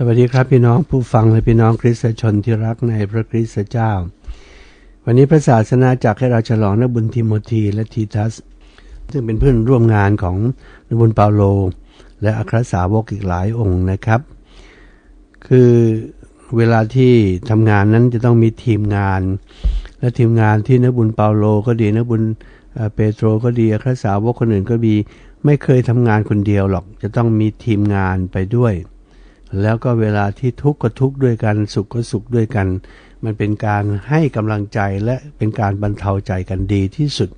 สวัสดีครับพี่น้องผู้ฟังและพี่น้องคริสตชนที่รักในพระคริสตเจ้า วันนี้พระศาสนาจักรให้เราฉลองนักบุญทิโมธีและทีทัส ซึ่งเป็นเพื่อนร่วมงานของนักบุญเปาโล และอัครสาวกอีกหลายองค์นะครับ คือเวลาที่ทำงานนั้นจะต้องมีทีมงาน และทีมงานที่นักบุญเปาโลก็ดีนักบุญเปโตรก็ดีอัครสาวกคนอื่นก็มีไม่เคยทำงานคนเดียวหรอกจะต้องมีทีมงานไปด้วย แล้วก็เวลาที่ทุกข์ก็ทุกข์ด้วยกัน สุขก็สุขด้วยกัน มันเป็นการให้กำลังใจและเป็นการบรรเทาใจกันดีที่สุด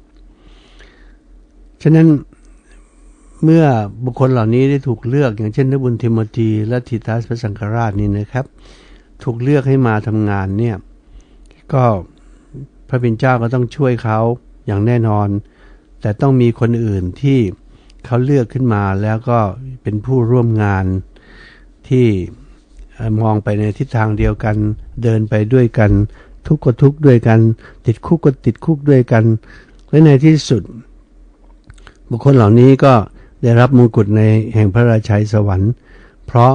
ฉะนั้นเมื่อบุคคลเหล่านี้ได้ถูกเลือกอย่างเช่นนบุญทิโมธีและทิทัสพระสังฆราชนี่นะครับ ถูกเลือกให้มาทำงานเนี่ยก็พระบิดเจ้าก็ต้องช่วยเขาอย่างแน่นอน แต่ต้องมีคนอื่นที่เขาเลือกขึ้นมาแล้วก็เป็นผู้ร่วมงาน ที่มองไปในทิศทางเดียวกัน เดินไปด้วยกัน ทุกข์ก็ทุกข์ด้วยกัน ติดคุกก็ติดคุกด้วยกัน และในที่สุด บุคคลเหล่านี้ก็ได้รับมงกุฎในแห่งพระราชัยสวรรค์ เพราะ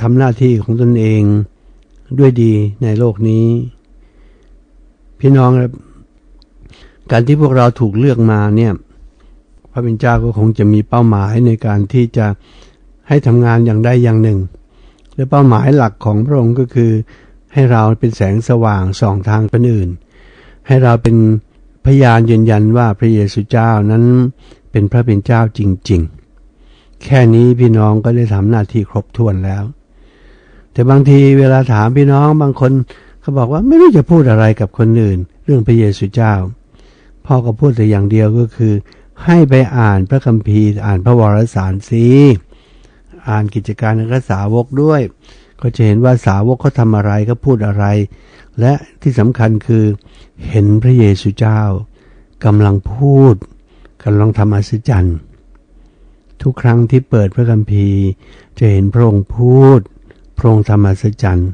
ทำหน้าที่ของตนเองด้วยดีในโลกนี้ พี่น้องครับการที่พวกเราถูกเลือกมาเนี่ยพระบิดเจ้าก็คงจะมีเป้าหมายในการที่จะ ให้ทำงานอย่างใดอย่างหนึ่ง และเป้าหมายหลักของพระองค์ก็คือ ให้เราเป็นแสงสว่างส่องทางคนอื่น ให้เราเป็นพยานยืนยันว่าพระเยซูเจ้านั้นเป็นพระเป็นเจ้าจริง ๆ แค่นี้พี่น้องก็ได้ทำหน้าที่ครบถ้วนแล้ว แต่บางทีเวลาถามพี่น้องบางคนเขาบอกว่าไม่รู้จะพูดอะไรกับคนอื่น เรื่องพระเยซูเจ้าพ่อก็พูดแต่อย่างเดียวก็คือ ให้ไปอ่านพระคัมภีร์อ่านพระวรสารสิ อ่านกิจการของสาวกด้วย ก็จะเห็นว่าสาวกเขาทำอะไรก็พูดอะไร และที่สำคัญคือ เห็นพระเยซูเจ้ากำลังพูดกำลังทำอัศจรรย์ทุกครั้งที่เปิดพระคัมภีร์ จะเห็นพระองค์พูด พระองค์ทำอัศจรรย์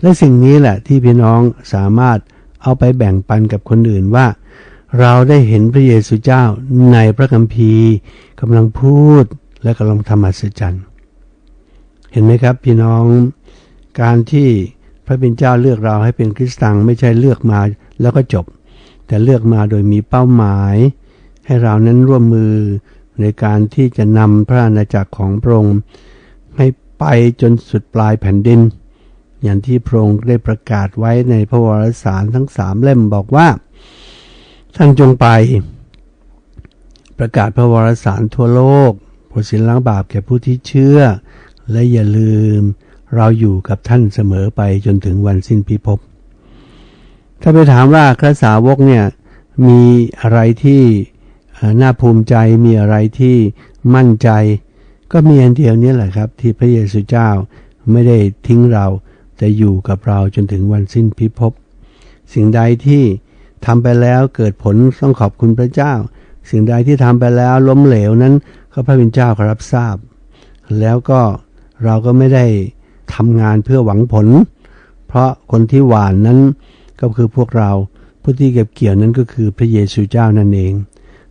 และสิ่งนี้แหละที่พี่น้องสามารถเอาไปแบ่งปันกับคนอื่นว่า เราได้เห็นพระเยซูเจ้าในพระคัมภีร์กำลังพูดและกำลังทำอัศจรรย์ เห็นไหมครับพี่น้องการที่พระเป็นเจ้าเลือกเราให้เป็นคริสตังไม่ใช่เลือกมาแล้วก็จบ แต่เลือกมาโดยมีเป้าหมาย ให้เรานั้นร่วมมือในการที่จะนำพระอาณาจักรของพระองค์ให้ไปจนสุดปลายแผ่นดิน อย่างที่พระองค์ได้ประกาศไว้ในพระวรสารทั้งสามเล่มบอกว่า ท่านจงไป ประกาศพระวรสารทั่วโลกผลสินล้างบาปแก่ผู้ที่เชื่อ และอย่าลืมเราอยู่กับท่านเสมอไปจนถึงวันสิ้นพิภพ ถ้าไปถามว่าพระสาวกเนี่ยมีอะไรที่น่าภูมิใจมีอะไรที่มั่นใจ ก็มีอันเดียวนี้แหละครับ ที่พระเยซูเจ้าไม่ได้ทิ้งเราแต่อยู่กับเราจนถึงวันสิ้นพิภพ สิ่งใดที่ทำไปแล้วเกิดผลต้องขอบคุณพระเจ้า สิ่งใดที่ทำไปแล้วล้มเหลวนั้นก็พระเป็นเจ้าก็รับทราบ แล้วก็ เราก็ไม่ได้ทำงานเพื่อหวังผล เพราะคนที่หวานนั้นก็คือพวกเราผู้ที่เก็บเกี่ยวนั้นก็คือพระเยซูเจ้านั่นเอง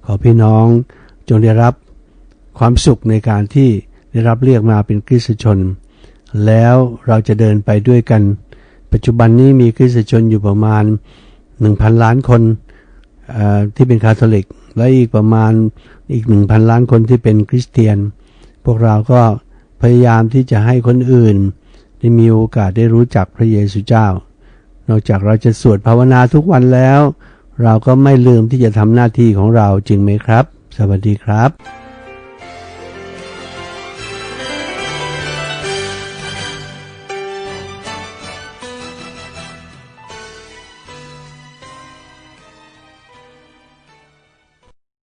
ขอพี่น้องจงได้รับความสุขในการที่ได้รับเรียกมาเป็นคริสตชน แล้วเราจะเดินไปด้วยกัน ปัจจุบันนี้มีคริสตชนอยู่ประมาณ 1,000 ล้านคนที่เป็นคาทอลิก และอีกประมาณอีก 1,000 ล้านคนที่เป็นคริสเตียน พวกเราก็ พยายามที่จะให้คนอื่น ได้มีโอกาสได้รู้จักพระเยซูเจ้า นอกจากเราจะสวดภาวนาทุกวันแล้ว เราก็ไม่ลืมที่จะทำหน้าที่ของเราจริงไหมครับ สวัสดีครับ